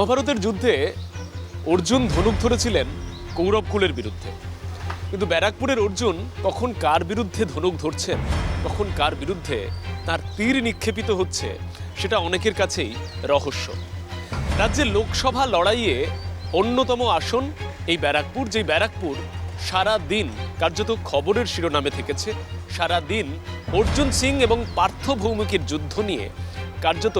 মহাভারতের যুদ্ধে অর্জুন ধনুক ধরেছিলেন কৌরবকুলের বিরুদ্ধে। কিন্তু ব্যারাকপুরের অর্জুন কখন কার বিরুদ্ধে ধনুক ধরছেন? কখন কার বিরুদ্ধে তার তীর নিক্ষেপিত হচ্ছে? সেটা অনেকের কাছেই রহস্য। রাজ্যের লোকসভা লড়াইয়ে অন্যতম আসন এই ব্যারাকপুর, যেই ব্যারাকপুর সারা দিন কার্যত খবরের শিরোনামে থেকেছে। সারা দিন অর্জুন সিং এবং পার্থ ভৌমিকের যুদ্ধ নিয়ে কার্যত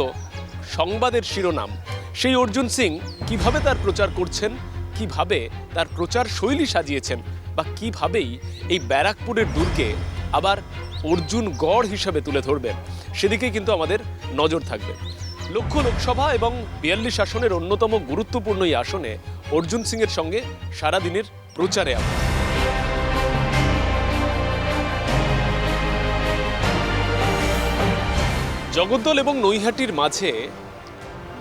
সংবাদের শিরোনাম সেই অর্জুন সিং কীভাবে তার প্রচার করছেন, কীভাবে তার প্রচার শৈলী সাজিয়েছেন বা কিভাবেই এই ব্যারাকপুরের দুর্গে আবার অর্জুন গড় হিসাবে তুলে ধরবেন সেদিকে কিন্তু আমাদের নজর থাকবে। লক্ষ লোকসভা এবং বিয়াল্লিশ আসনের অন্যতম গুরুত্বপূর্ণ এই আসনে অর্জুন সিং এর সঙ্গে সারাদিনের প্রচারে আমরা জগদ্দল এবং নৈহাটির মাঝে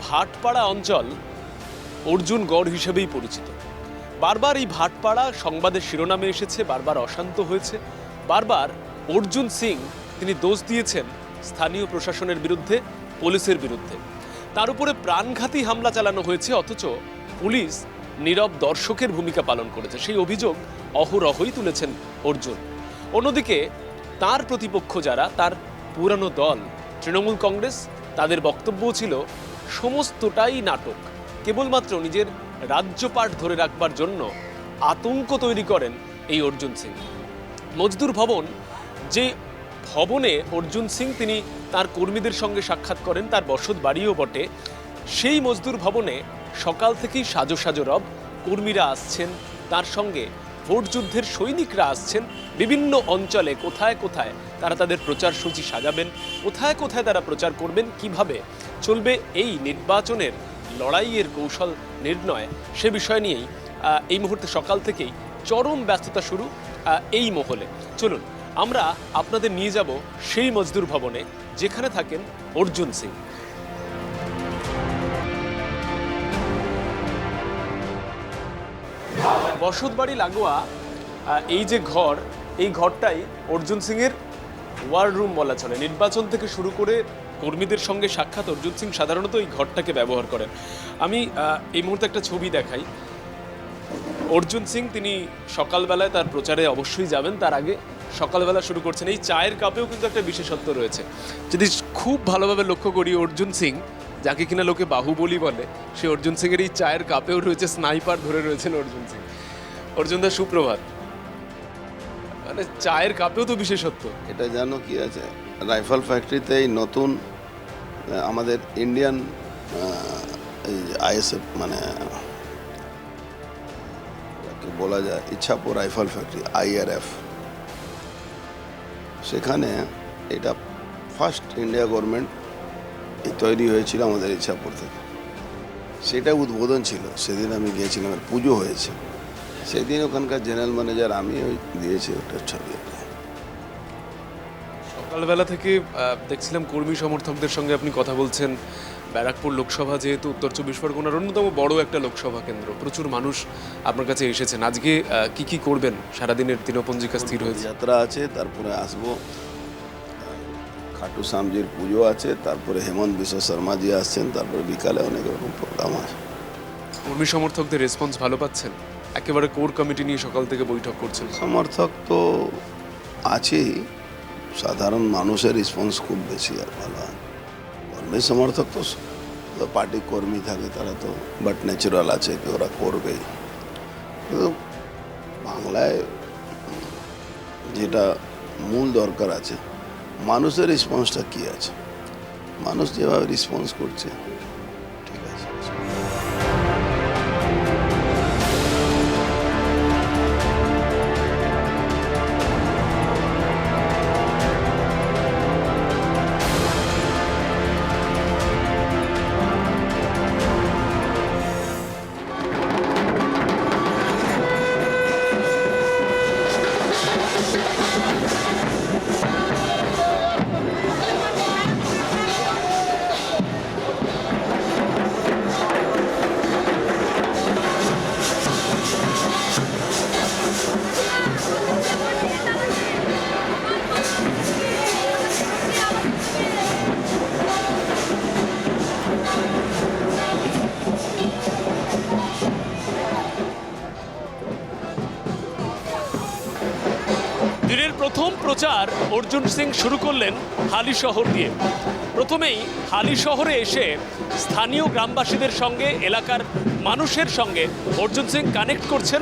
ভাটপাড়া অঞ্চল অর্জুন গড় হিসেবেই পরিচিত। বারবার এই ভাটপাড়া সংবাদের শিরোনামে এসেছে, বারবার অশান্ত হয়েছে। বারবার অর্জুন সিং তিনি দোষ দিয়েছেন স্থানীয় প্রশাসনের বিরুদ্ধে, পুলিশের বিরুদ্ধে। তার উপরে প্রাণঘাতী হামলা চালানো হয়েছে, অথচ পুলিশ নীরব দর্শকের ভূমিকা পালন করেছে। সেই অভিযোগ অহরহই তুলেছেন অর্জুন। অন্যদিকে তার প্রতিপক্ষ যারা, তার পুরানো দল, তৃণমূল কংগ্রেস, তাদের বক্তব্য ছিল সমস্তটাই নাটক। কেবলমাত্র নিজের রাজ্যপাঠ ধরে রাখবার জন্য আতঙ্ক তৈরি করেন এই অর্জুন সিং। মজদুর ভবন, যে ভবনে অর্জুন সিং তিনি তার কর্মীদের সঙ্গে সাক্ষাৎ করেন, তার বসত বাড়িও বটে, সেই মজদুর ভবনে সকাল থেকেই সাজো সাজো রব কর্মীরা আসছেন, তার সঙ্গে ভোট যুদ্ধের সৈনিকরা আসছেন, বিভিন্ন অঞ্চলে কোথায় কোথায় তারা তাদের প্রচার সূচি সাজাবেন, কোথায় কোথায় তারা প্রচার করবেন, কীভাবে চলবে, এই নির্বাচনের লড়াইয়ের কৌশল নির্ণয়, সে বিষয় নিয়েই এই মুহূর্তে সকাল থেকেই চরম ব্যস্ততা শুরু এই মহলে। চলুন, আমরা আপনাদের নিয়ে যাব সেই মজদুর ভবনে, যেখানে থাকেন অর্জুন সিং। বসত বাড়ি লাগোয়া এই যে ঘর, এই ঘরটাই অর্জুন সিংয়ের ওয়ার রুম বলা চলে। নির্বাচন থেকে শুরু করে কর্মীদের সঙ্গে সাক্ষাৎ অর্জুন সিং সাধারণত এই ঘরটাকে ব্যবহার করেন। আমি এই মুহূর্তে একটা ছবি দেখাই। অর্জুন সিং, তিনি সকালবেলায় তার প্রচারে অবশ্যই যাবেন। তার আগে সকালবেলা শুরু করছেন। এই চায়ের কাপেও কিন্তু একটা বিশেষত্ব রয়েছে। যদি খুব ভালোভাবে লক্ষ্য করি, অর্জুন সিং, যাকে কিনা লোকে বাহুবলি বলে সে অর্জুন সিং এর এই চায়ের কাপেও রয়েছে স্নাইপার ধরে রয়েছেন অর্জুন সিং। অর্জুন দা, সুপ্রভাত। মানে চায়ের কাপেও তো বিশেষত্ব। এটা জানো কি আছে? রাইফেল ফ্যাক্টরিতে এই নতুন আমাদের ইন্ডিয়ান আইএসএফ মানে বলা যায় ইচ্ছাপুর রাইফেল ফ্যাক্টরি আইআরএফ সেখানে এটা ফার্স্ট ইন্ডিয়া গভর্নমেন্ট তৈরি হয়েছিল আমাদের ইচ্ছাপুর থেকে। সেটা উদ্বোধন ছিল, সেদিন আমি গিয়েছিলাম পুজো হয়েছে। সেদিন ওখানকার জেনারেল ম্যানেজার আমি ওই দিয়েছি ওটা ছবি সকালবেলা থেকে দেখছিলাম কর্মী সমর্থকদের সঙ্গে আপনি কথা বলছেন। ব্যারাকপুর লোকসভা যেহেতু উত্তর চব্বিশ পরগনার অন্যতম বড় একটা লোকসভা কেন্দ্র। প্রচুর মানুষ আপনার কাছে এসেছেন। আজকে কি কি করবেন? সারাদিনের দিনপঞ্জিকা স্থির হয়েছে। যাত্রা আছে তারপরে আসব। খাটু শ্যামজির পুজো আছে তারপরে হেমন্ত বিশ্ব শর্মা শর্মাজি আসছেন তারপরে বিকালে অনেক রকম প্রোগ্রাম আছে। কর্মী সমর্থকদের রেসপন্স ভালো পাচ্ছেন? একেবারে কোর কমিটি নিয়ে সকাল থেকে বৈঠক করছেন। সমর্থক তো আছেই। সাধারণ মানুষের রেসপন্স খুব বেশি আর ভালো কর্মী সমর্থক তো পার্টি কর্মী থাকে তারা তো বাট ন্যাচুরাল আছে কি ওরা করবে। কিন্তু বাংলায় যেটা মূল দরকার আছে, মানুষের রেসপন্সটা কি আছে? মানুষ যেভাবে রেসপন্স করছে すいません。অর্জুন সিং শুরু করলেন হালি শহর দিয়ে। প্রথমেই হালি শহরে এসে স্থানীয় গ্রামবাসীদের সঙ্গে, এলাকার মানুষের সঙ্গে অর্জুন সিং কানেক্ট করছেন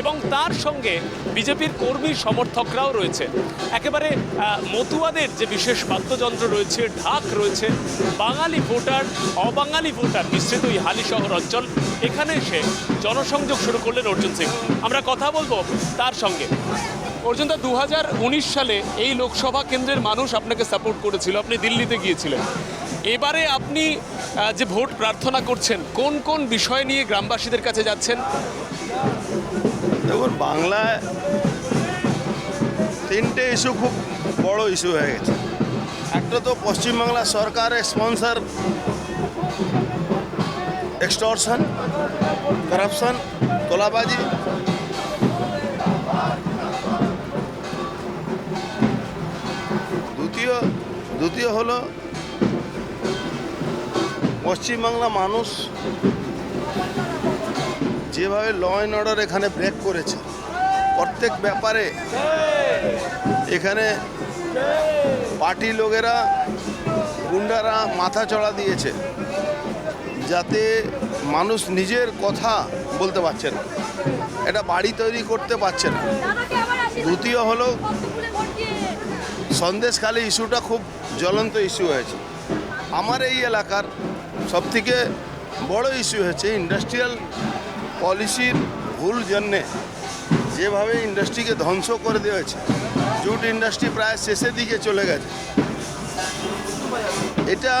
এবং তার সঙ্গে বিজেপির কর্মী সমর্থকরাও রয়েছে। একেবারে মতুয়াদের যে বিশেষ বাদ্যযন্ত্র রয়েছে, ঢাক রয়েছে, বাঙালি ভোটার, অবাঙালি ভোটার, মিশ্রিত এই হালি শহর অঞ্চল, এখানে এসে জনসংযোগ শুরু করলেন অর্জুন সিং। আমরা কথা বলব তার সঙ্গে। অর্জুন দা দু সালে এই লোকসভা কেন্দ্রের মানুষ আপনাকে সাপোর্ট করেছিল, আপনি দিল্লিতে গিয়েছিলেন। এবারে আপনি যে ভোট প্রার্থনা করছেন, কোন কোন বিষয় নিয়ে গ্রামবাসীদের কাছে যাচ্ছেন? দেখুন বাংলায় তিনটে ইস্যু খুব বড় ইস্যু হয়ে গেছে। একটা তো পশ্চিমবাংলা সরকারের স্পন্সর এক্সটর্শন করাপশন তোলাবাজি। দ্বিতীয় দ্বিতীয় হলো পশ্চিমবাংলা মানুষ যেভাবে ল অ্যান্ড অর্ডার এখানে ব্রেক করেছে প্রত্যেক ব্যাপারে এখানে পার্টি লোকেরা গুন্ডারা মাথা চড়া দিয়েছে যাতে মানুষ নিজের কথা বলতে পারছে না। এটা বাড়ি তৈরি করতে পারছে না। দ্বিতীয় হলো সন্দেশখালী ইস্যুটা খুব জ্বলন্ত ইস্যু হয়েছে। আমার এই এলাকার সবথেকে বড় ইস্যু হয়েছে ইন্ডাস্ট্রিয়াল পলিসির ভুল জন্যে যেভাবে ইন্ডাস্ট্রিকে ধ্বংস করে দেওয়া হয়েছে, জুট ইন্ডাস্ট্রি প্রায় শেষের দিকে চলে গেছে। এটা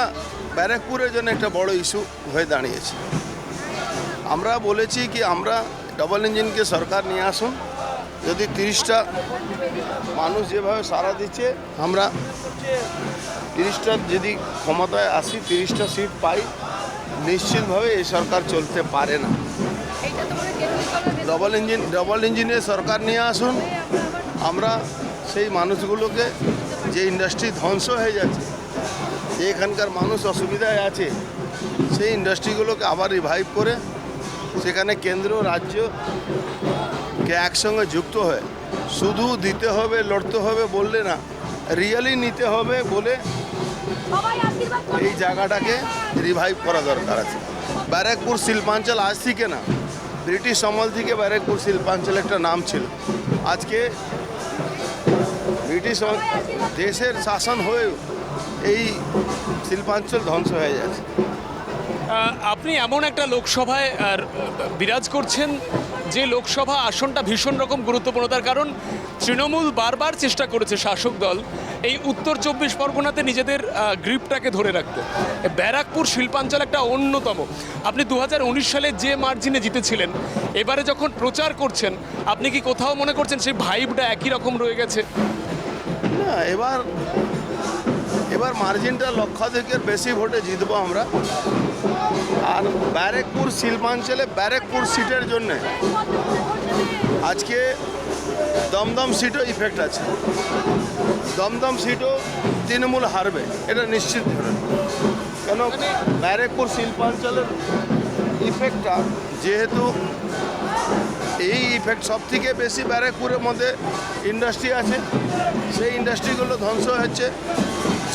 ব্যারাকপুরের জন্য একটা বড় ইস্যু হয়ে দাঁড়িয়েছে। আমরা বলেছি কি, আমরা ডবল ইঞ্জিনকে সরকার নিয়ে আসুন। যদি তিরিশটা মানুষ যেভাবে সারা দিচ্ছে, আমরা তিরিশটা যদি ক্ষমতায় আসি, তিরিশটা সিট পাই, নিশ্চিতভাবে এই সরকার চলতে পারে না। ডবল ইঞ্জিন, ডবল ইঞ্জিনের সরকার নিয়ে আসুন। আমরা সেই মানুষগুলোকে যে ইন্ডাস্ট্রি ধ্বংস হয়ে যাচ্ছে যে এখানকার মানুষ অসুবিধায় আছে, সেই ইন্ডাস্ট্রিগুলোকে আবার রিভাইভ করে সেখানে কেন্দ্র রাজ্যকে একসঙ্গে যুক্ত হয়ে শুধু দিতে হবে, লড়তে হবে বললে না রিয়েলি নিতে হবে বলে এই জায়গাটাকে রিভাইভ করা দরকার আছে। ব্যারাকপুর, শিল্পাঞ্চল আজ থেকে না ব্রিটিশ আমল থেকে ব্যারাকপুর শিল্পাঞ্চল একটা নাম ছিল। আজকে ব্রিটিশ দেশের শাসন হয়েও এই শিল্পাঞ্চল ধ্বংস হয়ে যাচ্ছে। আপনি এমন একটা লোকসভায় আর, বিরাজ করছেন যে লোকসভা আসনটা ভীষণ রকম গুরুত্বপূর্ণ। তার কারণ তৃণমূল বারবার চেষ্টা করেছে শাসক দল এই উত্তর চব্বিশ পরগনাতে নিজেদের গ্রিপটাকে ধরে রাখতে। ব্যারাকপুর শিল্পাঞ্চল একটা অন্যতম। আপনি দু হাজার উনিশ সালে যে মার্জিনে জিতেছিলেন, এবারে যখন প্রচার করছেন, আপনি কি কোথাও মনে করছেন সেই ভাইবটা একই রকম রয়ে গেছে? না, এবার এবার মার্জিনটা লক্ষাধিকের বেশি ভোটে জিতবো আমরা। আর ব্যারেকপুর শিল্পাঞ্চলে ব্যারেকপুর সিটের জন্যে, আজকে দমদম সিটও ইফেক্ট আছে। দমদম সিটও তৃণমূল হারবে এটা নিশ্চিত ধরে কেন? ব্যারেকপুর শিল্পাঞ্চলের ইফেক্টটা যেহেতু এই ইফেক্ট সব থেকে বেশি ব্যারাকপুরের মধ্যে ইন্ডাস্ট্রি আছে সেই ইন্ডাস্ট্রিগুলো ধ্বংস হচ্ছে।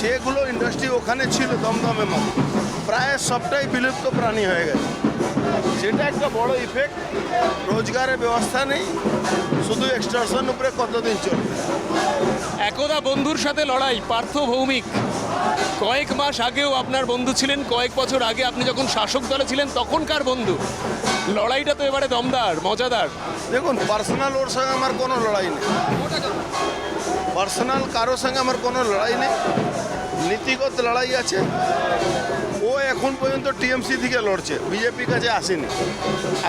যেগুলো ইন্ডাস্ট্রি ওখানে ছিল দমদমের মধ্যে। প্রায় সবটাই বিলুপ্ত প্রাণী হয়ে গেছে। সেটা একটা বড় ইফেক্ট রোজগারের ব্যবস্থা নেই শুধু এক্সটর্শন উপরে কতদিন চলবে? একদা বন্ধুর সাথে লড়াই পার্থ ভৌমিক। কয়েক মাস আগেও আপনার বন্ধু ছিলেন কয়েক বছর আগে আপনি যখন শাসক দলে ছিলেন তখনকার বন্ধু। লড়াইটা তো এবারে দমদার মজাদার। দেখুন পার্সোনাল ওর সঙ্গে আমার কোনো লড়াই নেই। পার্সোনাল কারোর সঙ্গে আমার কোনো লড়াই নেই। নীতিগত লড়াই আছে। এখন পর্যন্ত টিএমসি থেকে লড়ছে বিজেপি কাছে আসেনি।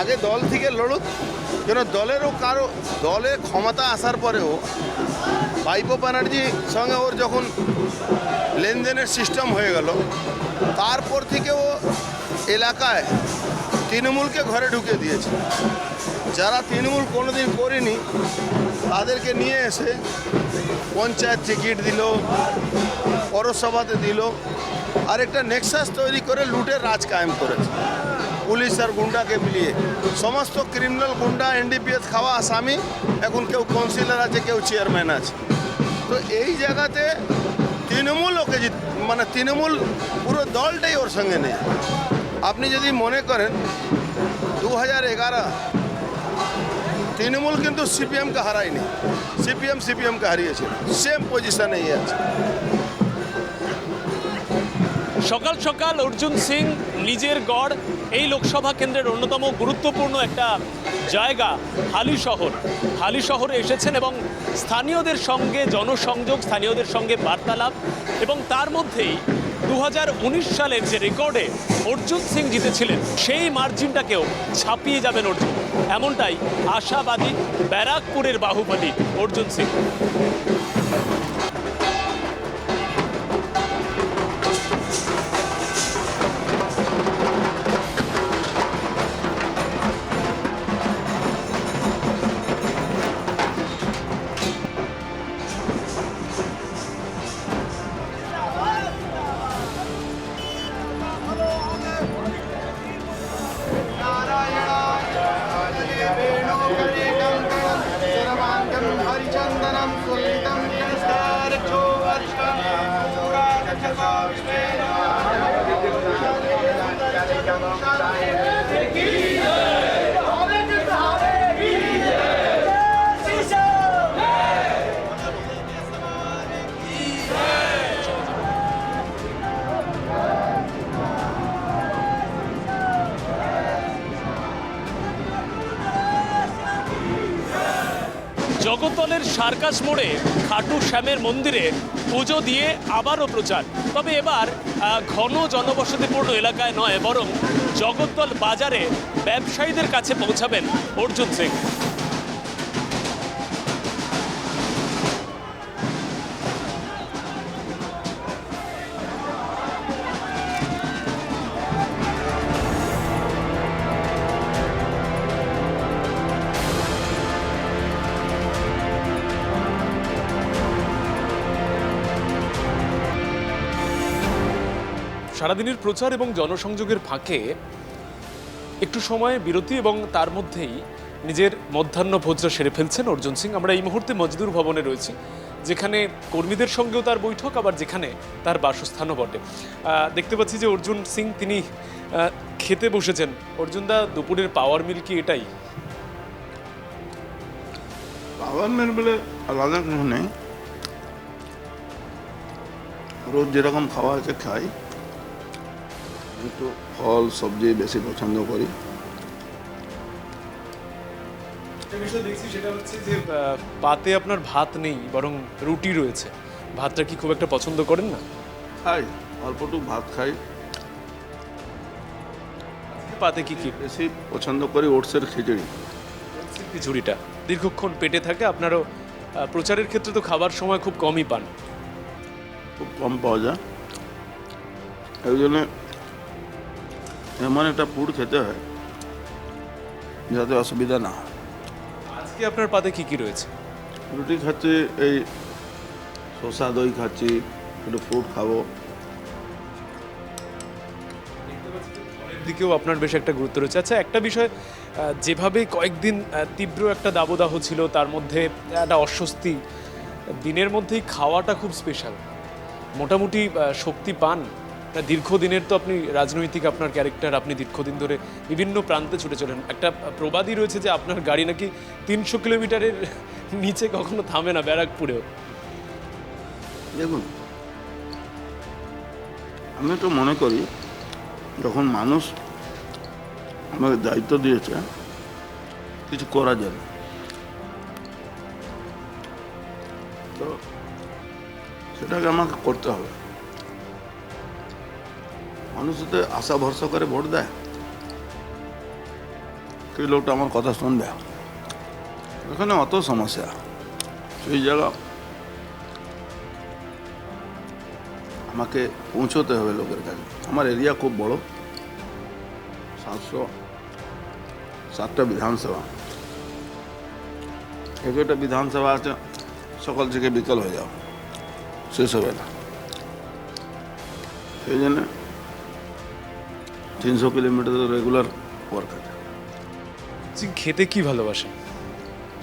আগে দল থেকে লড়ুক কেন দলেরও কারও, দলে ক্ষমতা আসার পরেও ভাইপো ব্যানার্জির সঙ্গে ওর যখন লেনদেনের সিস্টেম হয়ে গেল, তারপর থেকে ও এলাকায় তৃণমূলকে ঘরে ঢুকে দিয়েছে। যারা তৃণমূল কোনোদিন করেনি, তাদেরকে নিয়ে এসে পঞ্চায়েত টিকিট দিল, পৌরসভাতে দিল আর একটা নেক্সাস তৈরি করে লুটের রাজ কায়েম করেছে। পুলিশ আর গুন্ডাকে মিলিয়ে। সমস্ত ক্রিমিনাল গুন্ডা, এনডিপিএস, খাওয়া আসামি, এখন কেউ কাউন্সিলর আছে, কেউ চেয়ারম্যান আছে। তো এই জায়গাতে তৃণমূল ওকে জিত মানে তৃণমূল পুরো দলটাই ওর সঙ্গে নেই। আপনি যদি মনে করেন দু হাজার এগারো তৃণমূল কিন্তু সিপিএমকে হারায়নি। সিপিএম, সিপিএমকে হারিয়েছে। সেম পজিশনেই আছে। সকাল সকাল অর্জুন সিং নিজের গড় এই লোকসভা কেন্দ্রের অন্যতম গুরুত্বপূর্ণ একটা জায়গা, হালি শহর। হালি শহরে এসেছেন এবং স্থানীয়দের সঙ্গে জনসংযোগ, স্থানীয়দের সঙ্গে বার্তালাপ এবং তার মধ্যেই দু হাজার উনিশ সালের যে রেকর্ডে অর্জুন সিং জিতেছিলেন, সেই মার্জিনটাকেও ছাপিয়ে যাবেন অর্জুন। এমনটাই আশাবাদী ব্যারাকপুরের বাহুবলী অর্জুন সিং। সার্কাস মোড়ে খাটু শ্যামের মন্দিরে পুজো দিয়ে আবারও প্রচার। তবে এবার ঘন জনবসতিপূর্ণ এলাকায় নয়, বরং জগদ্দল বাজারে ব্যবসায়ীদের কাছে পৌঁছাবেন অর্জুন সিং। সারাদিনের প্রচার এবং জনসংযোগের ফাঁকে একটু সময়, বিরতি এবং তার মধ্যেই নিজের মধ্যাহ্ন ভোজটা সেরে ফেলছেন অর্জুন সিং। আমরা এই মুহূর্তে মজদুর ভবনে রয়েছি, যেখানে কর্মীদের সঙ্গেও তার বৈঠক, আবার যেখানে তার বাসস্থানও বটে। দেখতে পাচ্ছি যে অর্জুন সিং, তিনি খেতে বসেছেন। অর্জুনদা দুপুরের পাওয়ার মিল কি এটাই? পাওয়ার মেল বলে আলাদা কিছু নেই। রোজ যেরকম খাওয়া আছে, খাই। একটু ফল সবজি বেশি পছন্দ করি। দেখছি সেটা হচ্ছে যে পাতে আপনার ভাত নেই বরং রুটি রয়েছে। ভাতটা কি খুব একটা পছন্দ করেন না? খাই অল্পটুকু ভাত খাই। পাতে কি কি? বেশি পছন্দ করি ওটসের খিচুড়ি। খিচুড়িটা। দীর্ঘক্ষণ পেটে থাকে আপনারও প্রচারের ক্ষেত্রে তো খাবার সময় খুব কমই পান। খুব কম পাওয়া যায়। এই জন্য এমন একটা ফুড খেতে হয় যাতে অসুবিধা না হয়। আজকে আপনার পাতে কি কি রয়েছে? রুটি খাচ্ছি এই শসা দই খাচ্ছি একটু ফ্রুট খাব। দিকেও আপনার বেশ একটা গুরুত্ব রয়েছে। আচ্ছা একটা বিষয় যেভাবে কয়েকদিন তীব্র একটা দাবদাহ ছিল তার মধ্যে একটা অস্বস্তি দিনের মধ্যেই খাওয়াটা খুব স্পেশাল মোটামুটি শক্তি পান না, দীর্ঘদিনের তো আপনি রাজনৈতিক আপনার ক্যারেক্টার, আপনি দীর্ঘদিন ধরে বিভিন্ন প্রান্তে ছুটে চলেন। একটা প্রবাদই রয়েছে যে আপনার গাড়ি নাকি তিনশো কিলোমিটারের নিচে কখনো থামে না ব্যারাকপুরেও। দেখুন, আমি তো মনে করি, যখন মানুষ আমাকে দায়িত্ব দিয়েছে, কিছু করা যাবে। তো সেটাকে আমাকে করতে হবে। মানুষ তো আশা ভরসা করে ভোট দেয়। সেই লোকটা আমার কথা শুনবে। এখানে অত সমস্যা। সেই জায়গা আমাকে পৌঁছতে হবে লোকের কাছে। আমার এরিয়া খুব বড়। সাতশো সাতটা বিধানসভা। এক একটা বিধানসভা আছে, সকাল থেকে বিকাল হয়ে যাও শেষ হবে না। সেই জন্য তিনশো কিলোমিটার রেগুলার পুয়ার কাটে সিং খেতে কি ভালোবাসেন?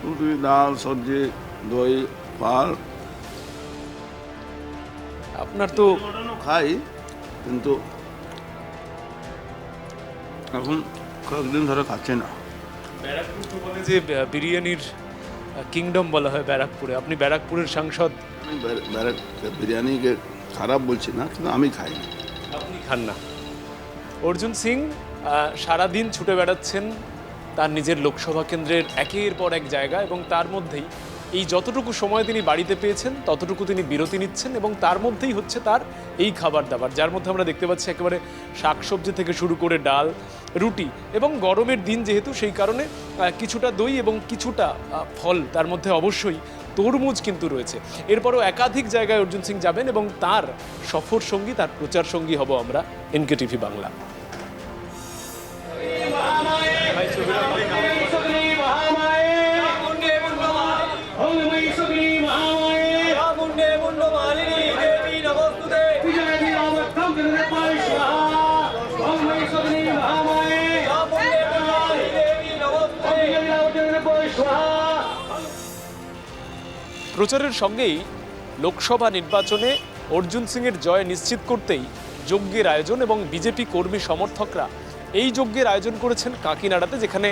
রুটি ডাল সবজি দই পাল আপনার তো খাই কিন্তু এখন কয়েকদিন ধরে খাচ্ছে না। ব্যারাকপুর তো বলে যে বিরিয়ানির কিংডম বলা হয় ব্যারাকপুরে। আপনি ব্যারাকপুরের সাংসদ? আমি ব্যারে- বিরিয়ানিকে খারাপ বলছি না কিন্তু আমি খাই না। আপনি খান না। অর্জুন সিং সারাদিন ছুটে বেড়াচ্ছেন তার নিজের লোকসভা কেন্দ্রের একের পর এক জায়গা এবং তার মধ্যেই এই যতটুকু সময় তিনি বাড়িতে পেয়েছেন, ততটুকু তিনি বিরতি নিচ্ছেন এবং তার মধ্যেই হচ্ছে তার এই খাবার দাবার যার মধ্যে আমরা দেখতে পাচ্ছি একেবারে শাকসবজি থেকে শুরু করে ডাল, রুটি এবং গরমের দিন যেহেতু সেই কারণে কিছুটা দই এবং কিছুটা ফল তার মধ্যে অবশ্যই তরমুজ কিন্তু রয়েছে। এরপরও একাধিক জায়গায় অর্জুন সিং যাবেন এবং তার সফর সঙ্গী, তার প্রচার সঙ্গী হব আমরা এনকে টিভি বাংলা। প্রচারের সঙ্গেই লোকসভা নির্বাচনে অর্জুন সিংয়ের জয় নিশ্চিত করতেই যজ্ঞের আয়োজন এবং বিজেপি কর্মী সমর্থকরা এই যজ্ঞের আয়োজন করেছেন কাকিনাড়াতে, যেখানে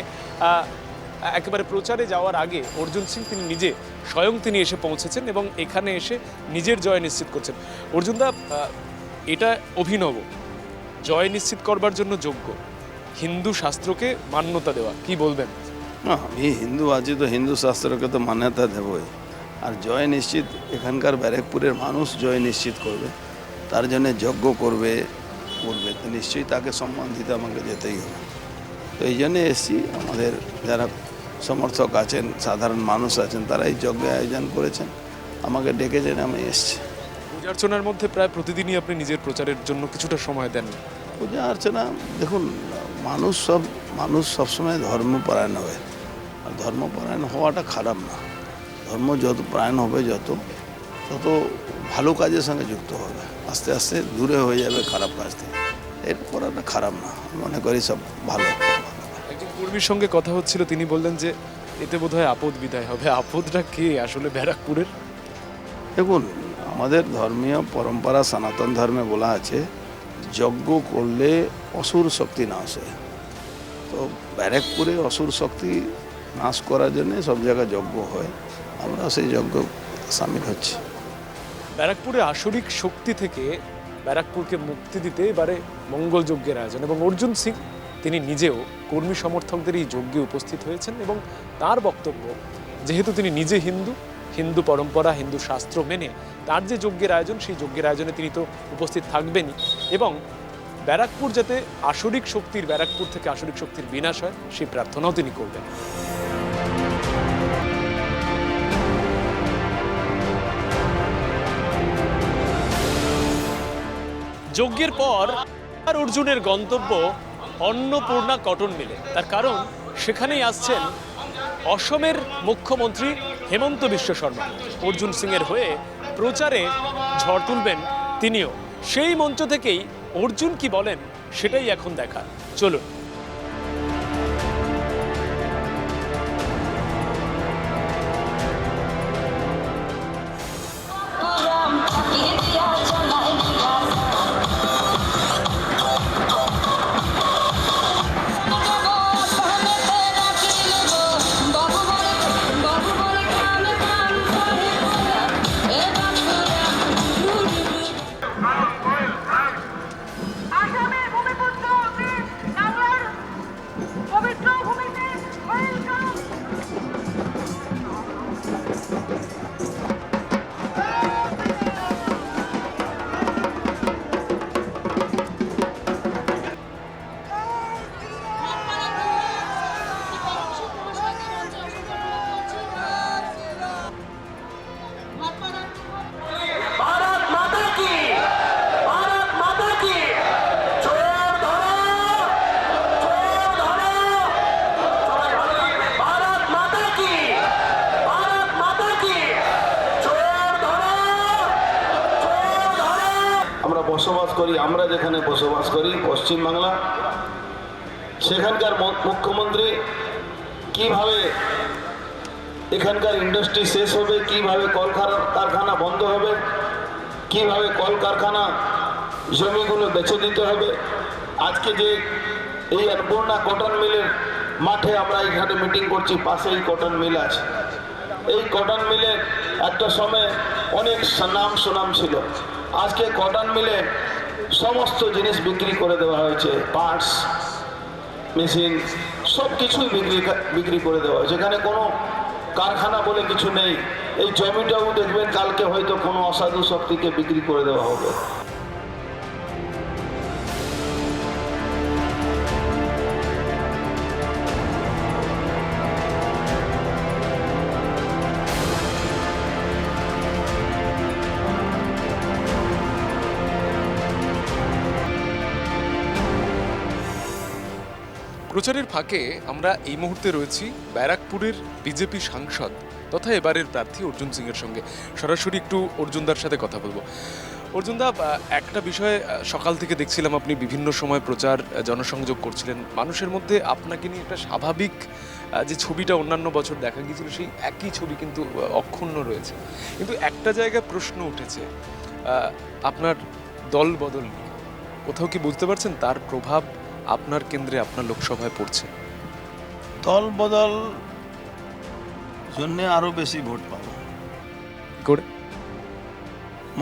একেবারে প্রচারে যাওয়ার আগে অর্জুন সিং তিনি নিজে স্বয়ং তিনি এসে পৌঁছেছেন এবং এখানে এসে নিজের জয় নিশ্চিত করছেন। অর্জুনদা এটা অভিনব। জয় নিশ্চিত করবার জন্য যোগ্য হিন্দু শাস্ত্রকে মান্যতা দেওয়া, কি বলবেন? না, আমি হিন্দু আছি তো হিন্দু শাস্ত্রকে তো মান্যতা দেবই। আর জয় নিশ্চিত এখানকার ব্যারেকপুরের মানুষ জয় নিশ্চিত করবে তার জন্য যজ্ঞ করবে করবে। তো নিশ্চয়ই তাকে সম্মান দিতে আমাকে যেতেই হবে। তো এই জন্যে এসছি আমাদের যারা সমর্থক আছেন সাধারণ মানুষ আছেন তারা এই যজ্ঞের আয়োজন করেছেন। আমাকে ডেকেছেন আমি এসছি। পূজা অর্চনার মধ্যে প্রায় প্রতিদিনই আপনি নিজের প্রচারের জন্য কিছুটা সময় দেন। পূজা অর্চনা দেখুন মানুষ সব মানুষ সবসময় ধর্মপরায়ণ হয়। আর ধর্মপরায়ণ হওয়াটা খারাপ না। ধর্ম যত পরায়ণ হবে যত তত ভালো কাজের সঙ্গে যুক্ত হবে। আস্তে আস্তে দূরে হয়ে যাবে খারাপ কাজ থেকে। এর করাটা খারাপ না। মনে করি সব ভালো। একজন কর্মীর সঙ্গে কথা হচ্ছিল তিনি বললেন যে এতে বোধহয় আপদ বিদায় হবে। আপদটা কে? আসলে ব্যারাকপুরের? দেখুন আমাদের ধর্মীয় পরম্পরা সনাতন ধর্মে বলা আছে যজ্ঞ করলে অসুর শক্তি নাশ হয়। তো ব্যারাকপুরে অসুর শক্তি নাশ করার জন্যে সব জায়গায় যজ্ঞ হয়। আমরা সেই যজ্ঞ সামিল হচ্ছি। ব্যারাকপুরে আসরিক শক্তি থেকে ব্যারাকপুরকে মুক্তি দিতে এবারে মঙ্গল যজ্ঞের আয়োজন এবং অর্জুন সিং, তিনি নিজেও কর্মী সমর্থকদের এই যজ্ঞে উপস্থিত হয়েছেন এবং তার বক্তব্য, যেহেতু তিনি নিজে হিন্দু হিন্দু পরম্পরা, হিন্দু শাস্ত্র মেনে তার যে যজ্ঞের আয়োজন, সেই যজ্ঞের আয়োজনে তিনি তো উপস্থিত থাকবেনই এবং ব্যারাকপুর যাতে আসরিক শক্তির, ব্যারাকপুর থেকে আসরিক শক্তির বিনাশ হয়, সেই প্রার্থনাও তিনি করবেন। যজ্ঞের পর আর অর্জুনের গন্তব্য অন্নপূর্ণা কটন মিলে। তার কারণ, সেখানেই আসছেন অসমের মুখ্যমন্ত্রী হেমন্ত বিশ্ব শর্মা। অর্জুন সিংয়ের হয়ে প্রচারে ঝড় তুলবেন তিনিও। সেই মঞ্চ থেকেই অর্জুন কি বলেন, সেটাই এখন দেখা। চলুন। বাংলা সেখানকার মুখ্যমন্ত্রী কীভাবে এখানকার ইন্ডাস্ট্রি শেষ হবে, কীভাবে কলকারখানা কারখানা বন্ধ হবে, কীভাবে কলকারখানা জমিগুলো বেছে দিতে হবে, আজকে যে এই অন্নপূর্ণা কটন মিলের মাঠে আমরা এখানে মিটিং করছি, পাশেই কটন মিল আছে। এই কটন মিলে একটা সময় অনেক নাম সুনাম ছিল। আজকে কটন মিলে সমস্ত জিনিস বিক্রি করে দেওয়া হয়েছে পার্টস মেশিন সব কিছুই বিক্রি বিক্রি করে দেওয়া হয়েছে। এখানে কোনো কারখানা বলে কিছু নেই। এই জমিটাও দেখবেন কালকে হয়তো কোনো অসাধু শক্তিকে বিক্রি করে দেওয়া হবে। প্রচারের ফাঁকে আমরা এই মুহূর্তে রয়েছি ব্যারাকপুরের বিজেপি সাংসদ তথা এবারের প্রার্থী অর্জুন সিং এর সঙ্গে। সরাসরি একটু অর্জুনদার সাথে কথা বলব। অর্জুনদা একটা বিষয়ে সকাল থেকে দেখছিলাম আপনি বিভিন্ন সময় প্রচার জনসংযোগ করছিলেন। মানুষের মধ্যে আপনাকে নিয়ে একটা স্বাভাবিক যে ছবিটা অন্যান্য বছর দেখা গিয়েছিল, সেই একই ছবি কিন্তু অক্ষুণ্ণ রয়েছে। কিন্তু একটা জায়গায় প্রশ্ন উঠেছে আপনার দল বদল কোথাও কি বুঝতে পারছেন তার প্রভাব? আপনার কেন্দ্রে আপনার লোকসভায় পড়ছে। দল বদল জন্য আরও বেশি ভোট পাবো। করে?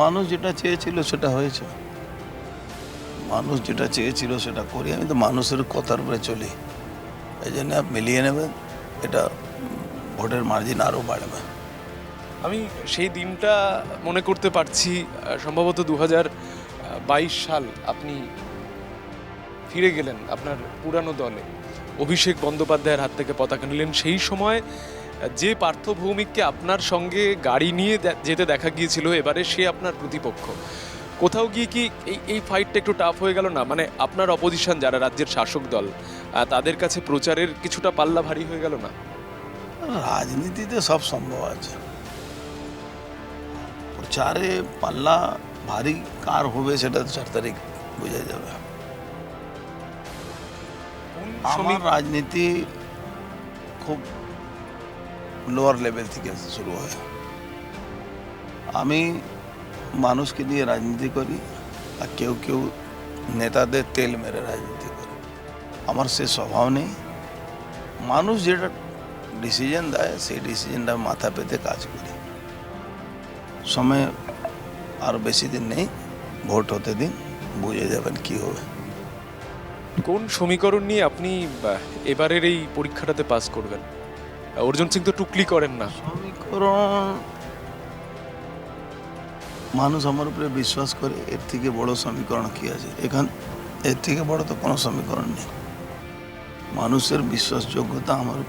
মানুষ যেটা চেয়েছিল সেটা হয়েছে। মানুষ যেটা চেয়েছিল সেটা করি আমি তো মানুষের কথার উপরে চলি। এই জন্য আপনি মিলিয়ে নেবেন এটা ভোটের মার্জিন আরও বাড়বে। আমি সেই দিনটা মনে করতে পারছি সম্ভবত দু বাইশ সাল আপনি ফিরে গেলেন আপনার পুরানো দলে। অভিষেক বন্দ্যোপাধ্যায়ের হাত থেকে পতাকা নিলেন। সেই সময় যে পার্থ ভৌমিককে আপনার সঙ্গে গাড়ি নিয়ে যেতে দেখা গিয়েছিল, এবারে সে আপনার প্রতিপক্ষ। কোথাও গিয়ে কি এই এই ফাইটটা একটু টাফ হয়ে গেল না? মানে আপনার অপোজিশন যারা রাজ্যের শাসক দল তাদের কাছে প্রচারের কিছুটা পাল্লা ভারী হয়ে গেল না? রাজনীতিতে সব সম্ভব আছে। প্রচারে পাল্লা ভারী কার হবে সেটা চার তারিখ বোঝা যাবে। আমার সমী- রাজনীতি খুব লোয়ার লেভেল থেকে শুরু হয় আমি মানুষকে নিয়ে রাজনীতি করি আর কেউ কেউ নেতাদের তেল মেরে রাজনীতি করে আমার সে স্বভাব নেই মানুষ যেটা ডিসিশন দেয় সেই ডিসিশনটা মাথা পেতে কাজ করি সময় আর বেশি দিন নেই ভোট হতে দিন বুঝে যাবেন কি হবে কোন সমীকরণ নিয়ে আপনি এবারের এই পরীক্ষাটাতে পাস করবেন? অর্জুন সিং তো টুকলি করেন না। সমীকরণ মানুষ আমার উপরে বিশ্বাস করে, এর থেকে বড় সমীকরণ কি আছে? এখান, এর থেকে বড় তো কোনো সমীকরণ নেই। মানুষের বিশ্বাসযোগ্যতা আমার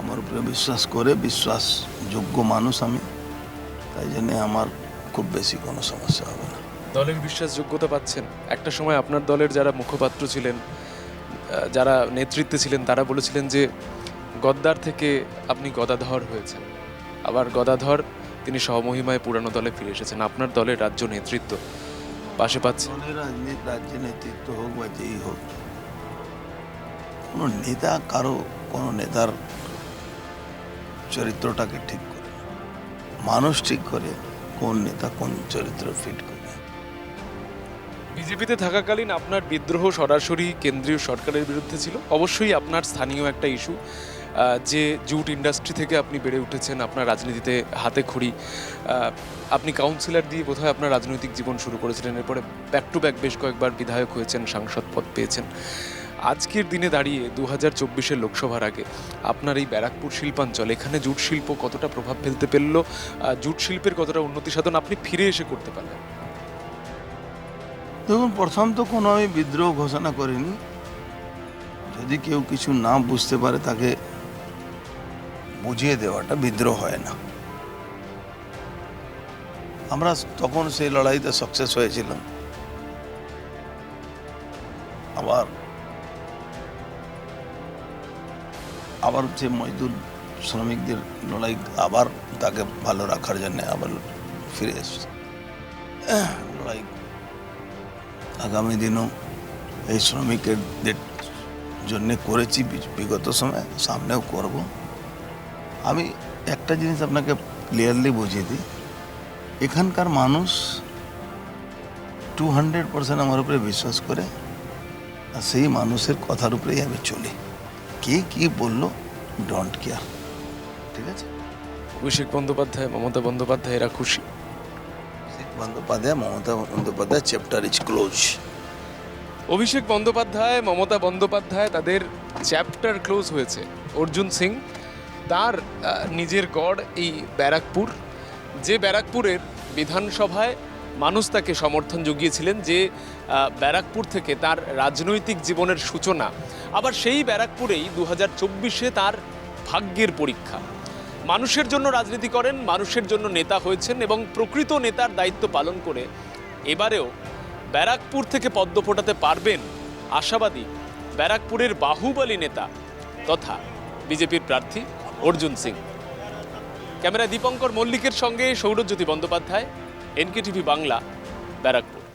আমার উপরে বিশ্বাস করে, বিশ্বাসযোগ্য মানুষ আমি। তাই জন্যে আমার খুব বেশি কোনো সমস্যা হবে দলের বিশ্বাসযোগ্যতা পাচ্ছেন। একটা সময় আপনার দলের যারা মুখপাত্র ছিলেন যারা নেতৃত্বে ছিলেন, তারা বলেছিলেন যে, গদ্দার থেকে আপনি গদাধর হয়েছেন। আবার গদাধর, তিনি সহমহিমায় পুরানো দলে ফিরে এসেছেন। আপনার দলের রাজ্য নেতৃত্ব পাশে দলের রাজ্য নেতৃত্ব হোক বা যেই হোক, কোনো নেতা কারও, কোনো নেতার চরিত্রটাকে ঠিক করে, মানুষ ঠিক করে কোন নেতা কোন চরিত্র ফিট করে। বিজেপিতে থাকাকালীন আপনার বিদ্রোহ সরাসরি কেন্দ্রীয় সরকারের বিরুদ্ধে ছিল। অবশ্যই আপনার স্থানীয় একটা ইস্যু যে জুট ইন্ডাস্ট্রি থেকে আপনি বেড়ে উঠেছেন আপনার রাজনীতিতে হাতে খড়ি। আপনি কাউন্সিলর দিয়ে বোধহয় আপনার রাজনৈতিক জীবন শুরু করেছিলেন, এরপরে ব্যাক টু ব্যাক বেশ কয়েকবার বিধায়ক হয়েছেন, সাংসদ পদ পেয়েছেন। আজকের দিনে দাঁড়িয়ে দু হাজার চব্বিশের লোকসভার আগে আপনার এই ব্যারাকপুর শিল্পাঞ্চল, এখানে জুট শিল্প কতটা প্রভাব ফেলতে পারল? জুট শিল্পের কতটা উন্নতি সাধন আপনি ফিরে এসে করতে পারলেন? দেখুন, প্রথম তো কোনো আমি বিদ্রোহ ঘোষণা করিনি। যদি কেউ কিছু না বুঝতে পারে, তাকে বুঝিয়ে দেওয়াটা বিদ্রোহ হয় না। আমরা তখন সেই লড়াইতে সাকসেস হয়েছিলাম। আবার আবার যে মজদুর শ্রমিকদের লড়াই, আবার তাকে ভালো রাখার জন্য আবার ফিরে এসছে। লড়াই আগামী দিনও এই শ্রমিকদের জন্যে করেছি বিগত সময় সামনেও করব। আমি একটা জিনিস আপনাকে ক্লিয়ারলি বুঝিয়ে দিই। এখানকার মানুষ টু হান্ড্রেড পার্সেন্ট আমার উপরে বিশ্বাস করে, আর সেই মানুষের কথার উপরেই আমি চলি। কে কি বলল ডোন্ট কেয়ার ঠিক আছে? অভিষেক বন্দ্যোপাধ্যায়, মমতা বন্দ্যোপাধ্যায়, এরা খুশি। Bandyopadhyay, Mamata Bandyopadhyay chapter is close Abhishek Bandyopadhyay, Mamata Bandyopadhyay তাদের চ্যাপ্টার ক্লোজ হয়েছে। অর্জুন সিং তার নিজের গড় এই ব্যারাকপুর, যে ব্যারাকপুরের বিধানসভায় মানুষ তাকে সমর্থন জুগিয়েছিলেন যে ব্যারাকপুর থেকে তার রাজনৈতিক জীবনের সূচনা। আবার সেই ব্যারাকপুরেই দু হাজার চব্বিশে তার ভাগ্যের পরীক্ষা। মানুষের জন্য রাজনীতি করেন, মানুষের জন্য নেতা হয়েছেন এবং প্রকৃত নেতার দায়িত্ব পালন করে এবারেও ব্যারাকপুর থেকে পদ্ম ফোটাতে পারবেন আশাবাদী ব্যারাকপুরের বাহুবলী নেতা তথা বিজেপির প্রার্থী অর্জুন সিং। ক্যামেরায় দীপঙ্কর মল্লিকের সঙ্গে সৌরজ্যোতি বন্দ্যোপাধ্যায়, এনকেটিভি বাংলা, ব্যারাকপুর।